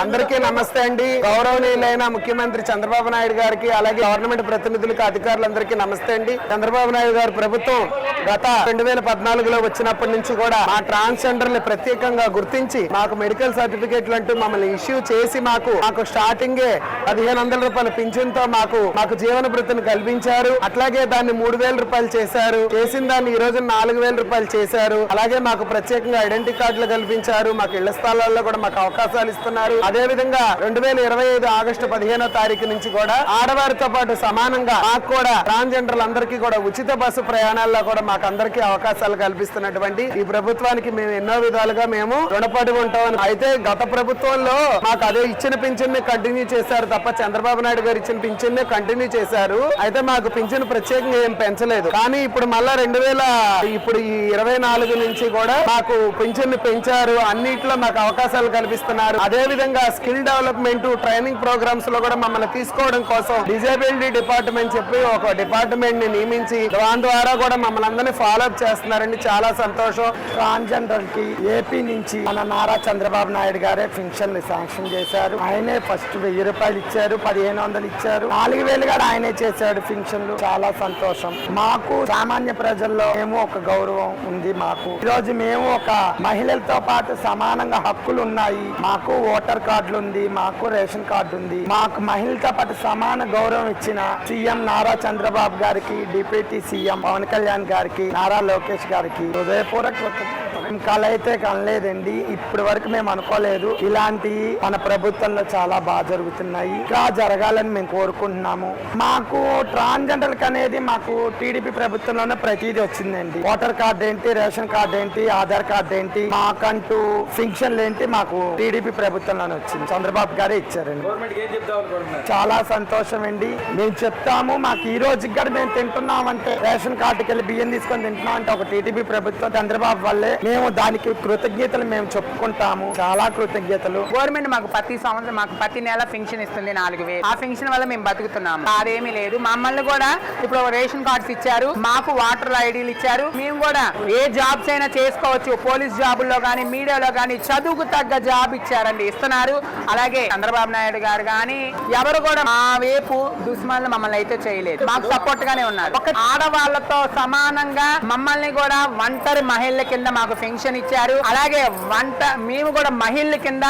అందరికీ నమస్తే అండి. గౌరవనీయులైన ముఖ్యమంత్రి చంద్రబాబు నాయుడు గారికి అలాగే గవర్నమెంట్ ప్రతినిధులకు అధికారులందరికీ నమస్తే అండి. చంద్రబాబు నాయుడు గారి ప్రభుత్వం గత రెండు వేల పద్నాలుగులో వచ్చినప్పటి నుంచి కూడా మా ట్రాన్స్జెండర్ని ప్రత్యేకంగా గుర్తించి మాకు మెడికల్ సర్టిఫికేట్లు అంటూ మమ్మల్ని ఇష్యూ చేసి మాకు మాకు స్టార్టింగే పదిహేను వందల రూపాయల పింఛన్తో మాకు మాకు జీవన భృతిని కల్పించారు. అట్లాగే దాన్ని మూడు వేల రూపాయలు చేశారు. చేసిన దాన్ని ఈ రోజు నాలుగు వేల రూపాయలు చేశారు. అలాగే మాకు ప్రత్యేకంగా ఐడెంటిటీ కార్డులు కల్పించారు. మాకు ఇళ్ళ స్థలాల్లో కూడా మాకు అవకాశాలు ఇస్తున్నారు. అదేవిధంగా రెండు వేల ఇరవై ఐదు ఆగస్టు పదిహేనో తారీఖు నుంచి కూడా ఆడవారితో పాటు సమానంగా మాకు కూడా ట్రాన్స్జెండర్లు అందరికీ కూడా ఉచిత బస్సు ప్రయాణాల్లో కూడా మాకు అందరికీ అవకాశాలు కల్పిస్తున్నటువంటి ఈ ప్రభుత్వానికి మేము ఎన్నో విధాలుగా మేము రుణపడి ఉంటాం. అయితే గత ప్రభుత్వంలో మాకు అదే ఇచ్చిన పింఛన్ కంటిన్యూ చేశారు తప్ప చంద్రబాబు నాయుడు గారు ఇచ్చిన పింఛన్ కంటిన్యూ చేశారు. అయితే మాకు పింఛన్ ప్రత్యేకంగా ఏం పెంచలేదు. కానీ ఇప్పుడు మళ్ళా రెండు వేల ఇప్పుడు ఈ ఇరవై నాలుగు నుంచి కూడా మాకు పింఛన్ పెంచారు. అన్నిట్లో మాకు అవకాశాలు కల్పిస్తున్నారు. అదే విధంగా స్కిల్ డెవలప్మెంట్ ట్రైనింగ్ ప్రోగ్రామ్స్లో కూడా మమ్మల్ని తీసుకోవడం కోసం డిజేబిలిటీ డిపార్ట్మెంట్ చెప్పి ఒక డిపార్ట్మెంట్ని నియమించి దాని ద్వారా కూడా మమ్మల్ని అందరినీ ఫాలో అప్ చేస్తున్నారండి. చాలా సంతోషం. ట్రాన్స్జెండర్కి ఏపీ నుంచి మన నారా చంద్రబాబు నాయుడు గారే పెన్షన్ని శాంక్షన్ చేశారు. ఆయనే ఫస్ట్ వెయ్యి రూపాయలు ఇచ్చారు పదిహేను వందలు ఇచ్చారు. నాలుగు వేలు కూడా ఆయనే చేశాడు ఫింక్షన్లు చాలా సంతోషం. మాకు సామాన్య ప్రజల్లో మేము ఒక గౌరవం ఉంది మాకు. ఈ రోజు మేము ఒక మహిళలతో పాటు సమానంగా హక్కులు ఉన్నాయి. మాకు ఓటర్ కార్డులు ఉంది మాకు రేషన్ కార్డు ఉంది మాకు మహిళతో పాటు సమాన గౌరవం ఇచ్చిన సీఎం నారా చంద్రబాబు గారికి డిప్యూటీ సీఎం పవన్ కళ్యాణ్ గారికి నారా లోకేష్ గారికి హృదయపూర్వక కృతజ్ఞతలు. కళ అయితే కనలేదండి. ఇప్పటి వరకు మేము అనుకోలేదు. ఇలాంటి మన ప్రభుత్వంలో చాలా బాగా జరుగుతున్నాయి. ఇంకా జరగాలని మేము కోరుకుంటున్నాము. మాకు ట్రాన్స్జెండర్ అనేది మాకు టీడీపీ ప్రభుత్వంలోనే ప్రతిదీ వచ్చిందండి. ఓటర్ కార్డు ఏంటి రేషన్ కార్డు ఏంటి ఆధార్ కార్డు ఏంటి మాకంటూ ఫింక్షన్లు ఏంటి మాకు టీడీపీ ప్రభుత్వంలోనే వచ్చింది. చంద్రబాబు గారే ఇచ్చారండి. చాలా సంతోషం అండి మేము చెప్తాము మాకు ఈ రోజుకి కూడా మేము తింటున్నాం అంటే రేషన్ కార్డుకి వెళ్ళి బియ్యం తీసుకొని తింటున్నాం అంటే ఒక టీడీపీ ప్రభుత్వం చంద్రబాబు వల్లే మేము దానికి కృతజ్ఞతలు మేము చెప్పుకుంటాము. చాలా కృతజ్ఞతలు. గవర్నమెంట్ మాకు ప్రతి సంవత్సరం మాకు ప్రతి నెల పెన్షన్ ఇస్తుంది నాలుగు వేలు. ఆ పెన్షన్ వల్ల మేము బతుకుతున్నాము. అదేమీ లేదు. మమ్మల్ని కూడా ఇప్పుడు రేషన్ కార్డ్స్ ఇచ్చారు. మాకు వాటర్ ఐడీలు ఇచ్చారు. మేము కూడా ఏ జాబ్స్ అయినా చేసుకోవచ్చు. పోలీస్ జాబుల్లో కానీ మీడియాలో కానీ చదువుకు తగ్గ జాబ్ ఇచ్చారండి. ఇస్తున్నారు. అలాగే చంద్రబాబు నాయుడు గారు కానీ ఎవరు కూడా మా వైపు దుస్మాన్లు మమ్మల్ని అయితే చేయలేదు. మాకు సపోర్ట్ గానే ఉన్నారు. ఒక ఆడవాళ్ళతో సమానంగా మమ్మల్ని కూడా ఒంటరి మహిళల కింద మాకు పెన్షన్ ఇచ్చారు. అలాగే వంట మేము కూడా మహిళల కింద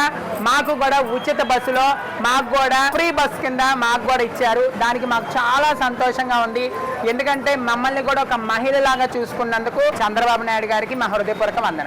మాకు కూడా ఉచిత బస్సులో మాకు కూడా ఫ్రీ బస్ కింద మాకు కూడా ఇచ్చారు. దానికి మాకు చాలా సంతోషంగా ఉంది. ఎందుకంటే మమ్మల్ని కూడా ఒక మహిళలాగా చూసుకున్నందుకు చంద్రబాబు నాయుడు గారికి మా హృదయపూర్వక వందనాలు.